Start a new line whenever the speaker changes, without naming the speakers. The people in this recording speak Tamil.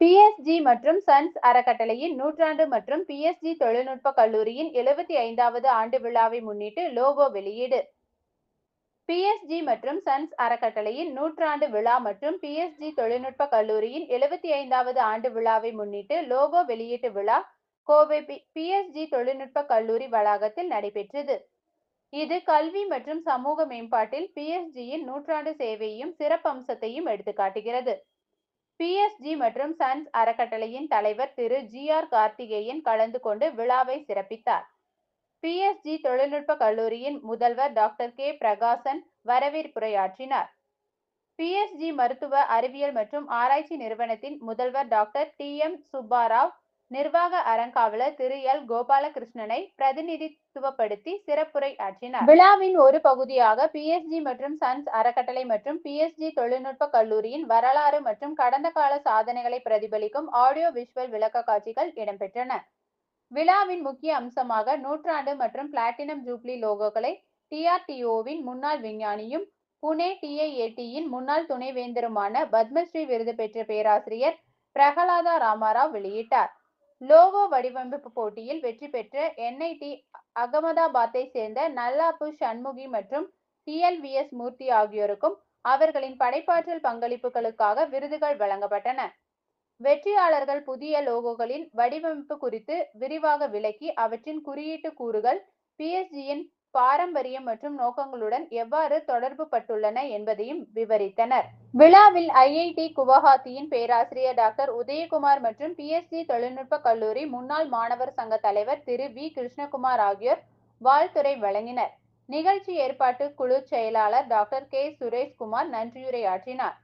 பிஎஸ்ஜி மற்றும் சன்ஸ் அறக்கட்டளையின் நூற்றாண்டு மற்றும் பிஎஸ்ஜி தொழில்நுட்ப கல்லூரியின் எழுபத்தி ஐந்தாவது ஆண்டு விழாவை முன்னிட்டு லோகோ வெளியீடு. பிஎஸ்ஜி மற்றும் சன்ஸ் அறக்கட்டளையின் நூற்றாண்டு விழா மற்றும் பிஎஸ்ஜி தொழில்நுட்ப கல்லூரியின் எழுபத்தி ஐந்தாவது ஆண்டு விழாவை முன்னிட்டு லோகோ வெளியீட்டு விழா கோவை பிஎஸ்ஜி தொழில்நுட்ப கல்லூரி வளாகத்தில் நடைபெற்றது. இது கல்வி மற்றும் சமூக மேம்பாட்டில் பிஎஸ்ஜியின் நூற்றாண்டு சேவையையும் சிறப்பம்சத்தையும் எடுத்துக்காட்டுகிறது. பிஎஸ்ஜி மற்றும் சன்ஸ் அறக்கட்டளையின் தலைவர் திரு ஜி ஆர் கார்த்திகேயன் கலந்து கொண்டு விழாவை சிறப்பித்தார். பிஎஸ்ஜி தொழில்நுட்ப கல்லூரியின் முதல்வர் டாக்டர் கே. பிரகாசன் வரவேற்புரையாற்றினார். பிஎஸ்ஜி மருத்துவ அறிவியல் மற்றும் ஆராய்ச்சி நிறுவனத்தின் முதல்வர் டாக்டர் டி. எம். சுப்பாராவ் நிர்வாக அறங்காவலர் திரு எல். கோபாலகிருஷ்ணனை பிரதிநிதித்துவப்படுத்தி சிறப்புரை ஆற்றினார். விழாவின் ஒரு பகுதியாக பிஎஸ்ஜி மற்றும் சன்ஸ் அறக்கட்டளை மற்றும் பிஎஸ்ஜி தொழில்நுட்ப கல்லூரியின் வரலாறு மற்றும் கடந்த கால சாதனைகளை பிரதிபலிக்கும் ஆடியோ விஷுவல் விளக்க காட்சிகள் இடம்பெற்றன. விழாவின் முக்கிய அம்சமாக நூற்றாண்டு மற்றும் பிளாட்டினம் ஜூப்ளி லோகோக்களை டிஆர்டிஓவின் முன்னாள் விஞ்ஞானியும் புனே டிஐஏடியின் முன்னாள் துணைவேந்தருமான பத்மஸ்ரீ விருது பெற்ற பேராசிரியர் பிரகலாதா ராமாராவ் வெளியிட்டார். லோகோ வடிவமைப்பு போட்டியில் வெற்றி பெற்ற என்ஐடி அகமதாபாத்தை சேர்ந்த நல்லாப்பு சண்முகி மற்றும் டிஎல்விஎஸ் மூர்த்தி ஆகியோருக்கும் அவர்களின் படைப்பாற்றல் பங்களிப்புகளுக்காக விருதுகள் வழங்கப்பட்டன. வெற்றியாளர்கள் புதிய லோகோகளின் வடிவமைப்பு குறித்து விரிவாக விளக்கி அவற்றின் குறியீட்டு கூறுகள் பிஎஸ்ஜியின் பாரம்பரியம் மற்றும் நோக்கங்களுடன் எவ்வாறு தொடர்பு பட்டுள்ளன என்பதையும் விவரித்தனர். விழாவில் ஐஐடி குவஹாத்தியின் பேராசிரியர் டாக்டர் உதயகுமார் மற்றும் பிஎஸ்சி தொழில்நுட்ப கல்லூரி முன்னாள் மாணவர் சங்க தலைவர் திரு வி. கிருஷ்ணகுமார் ஆகியோர் வாழ்த்துறை வழங்கினர். நிகழ்ச்சி ஏற்பாட்டு குழு செயலாளர் டாக்டர் கே. சுரேஷ்குமார் நன்றியுரையாற்றினார்.